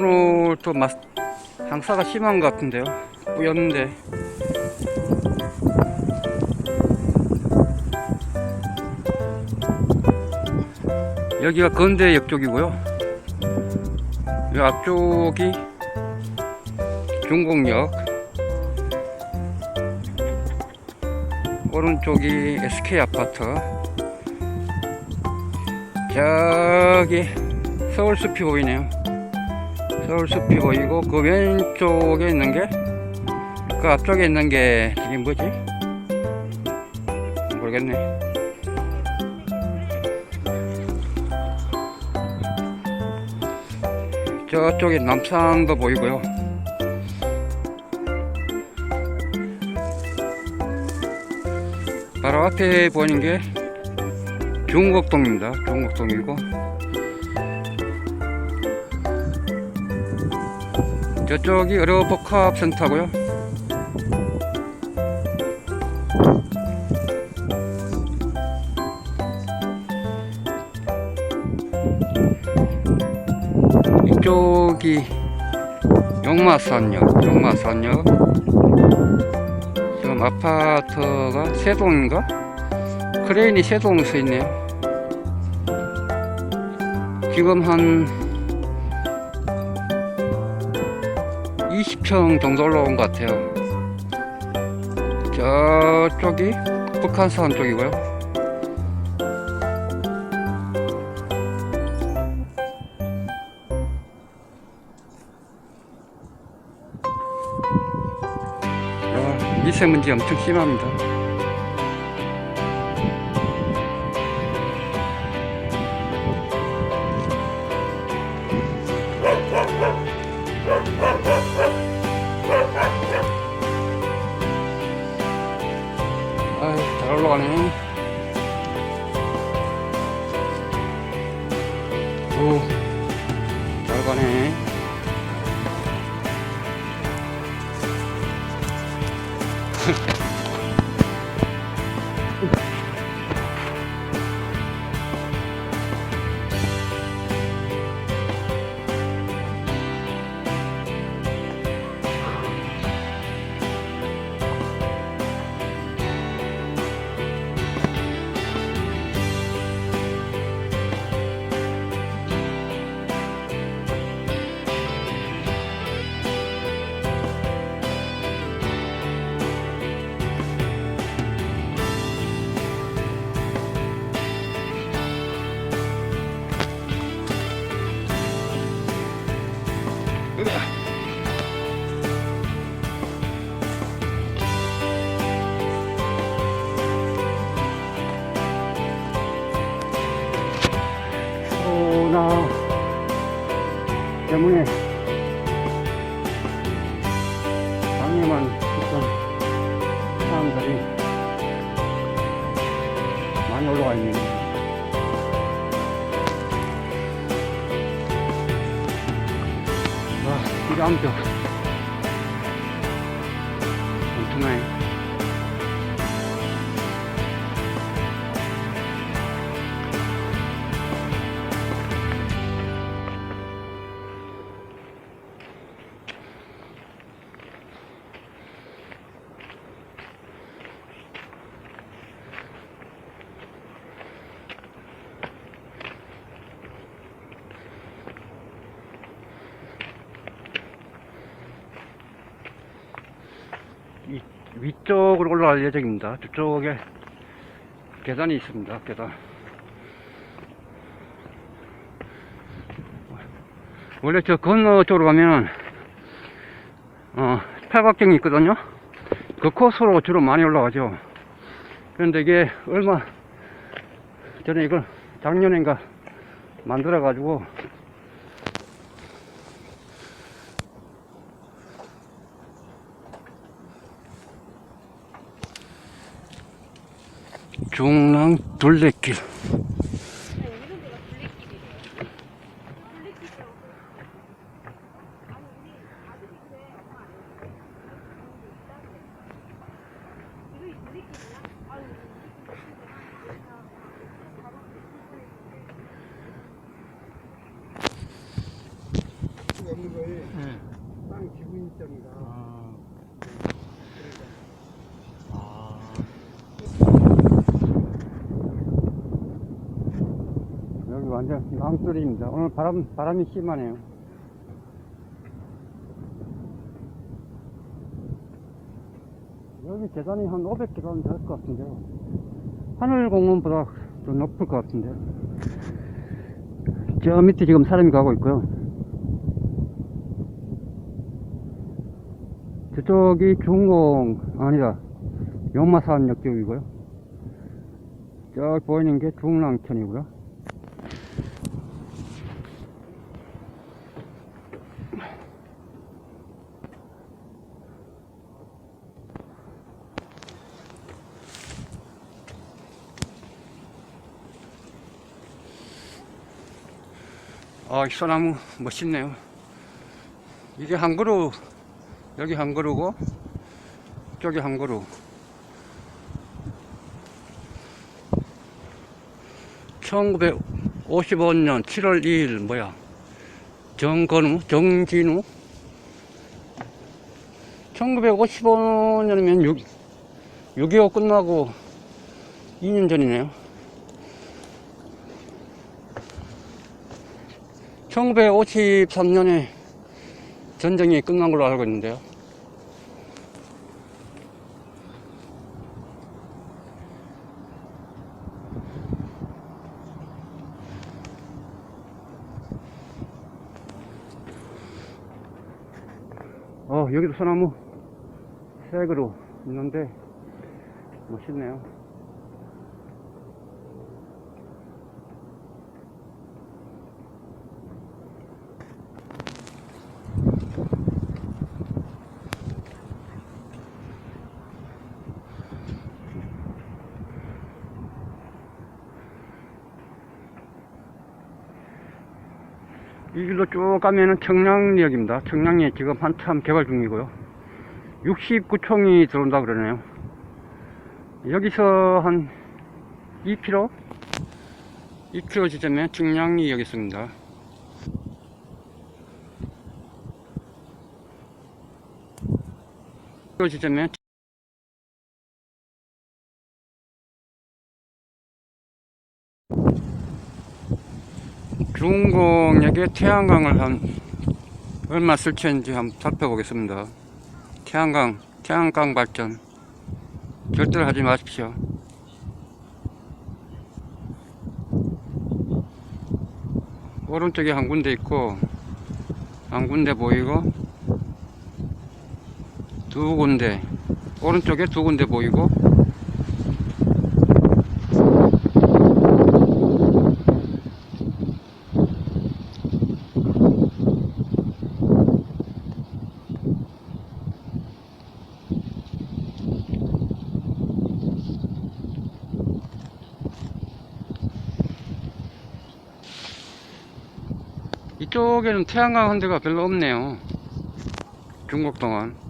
오늘 또 마, 항사가 심한 것 같은데요. 뿌였는데. 여기가 건대역 쪽이고요. 이 앞쪽이 중공역. 오른쪽이 SK 아파트. 저기 서울숲이 보이네요. 서울숲이 보이고 그 왼쪽에 있는 게 그 앞쪽에 있는 게 이게 뭐지? 모르겠네. 저쪽에 남산도 보이고요. 바로 앞에 보이는 게 중곡동입니다. 중곡동이고 저쪽이 의료복합센터고요. 이쪽이 용마산역, 용마산역. 지금 아파트가 세 동인가? 크레인이 세동서 있네요. 지금 한 20평 정도 올라온 것 같아요. 저쪽이 북한산 쪽이고요. 야, 미세먼지 엄청 심합니다. 올라가네. 오, 잘 가네. 코로나 때문에 방에만 있던 사람들이 많이 올라 위쪽으로 올라갈 예정입니다. 저쪽에 계단이 있습니다. 계단. 원래 저 건너 쪽으로 가면 어, 팔각정이 있거든요. 그 코스로 주로 많이 올라가죠. 그런데 이게 얼마 전에 이걸 작년인가 만들어 가지고 중랑 둘레길 네. 땅 기부인장이다. 완전 낭떠러입니다. 오늘 바람, 바람이 심하네요. 여기 계단이 한 500계단 될 것 같은데요. 하늘공원보다 더 높을 것 같은데요. 저 밑에 지금 사람이 가고 있고요. 저쪽이 중공, 아니다. 용마산 역쪽이고요. 저기 보이는 게 중랑천이고요. 아, 이 소나무 멋있네요. 이게 한 그루, 여기 한 그루고, 저기 한 그루. 1955년 7월 2일, 뭐야. 정건우, 정진우. 1955년이면 6, 6.25 끝나고 2년 전이네요. 1953년에 전쟁이 끝난 걸로 알고 있는데요. 어, 여기도 소나무 색으로 있는데 멋있네요. 이 길로 쭉 가면은 청량리역입니다. 청량리 지금 한참 개발 중이고요. 69총이 들어온다 그러네요. 여기서 한 2km? 2km 지점에 청량리역이 있습니다. 그 지점에 중공역에 태양광을 한 얼마 설치했는지 한번 살펴보겠습니다. 태양광, 태양광 발전 절대로 하지 마십시오. 오른쪽에 한 군데 있고 한 군데 보이고 두 군데 오른쪽에 두 군데 보이고 이쪽에는 태양광 한 대가 별로 없네요. 중국 동안.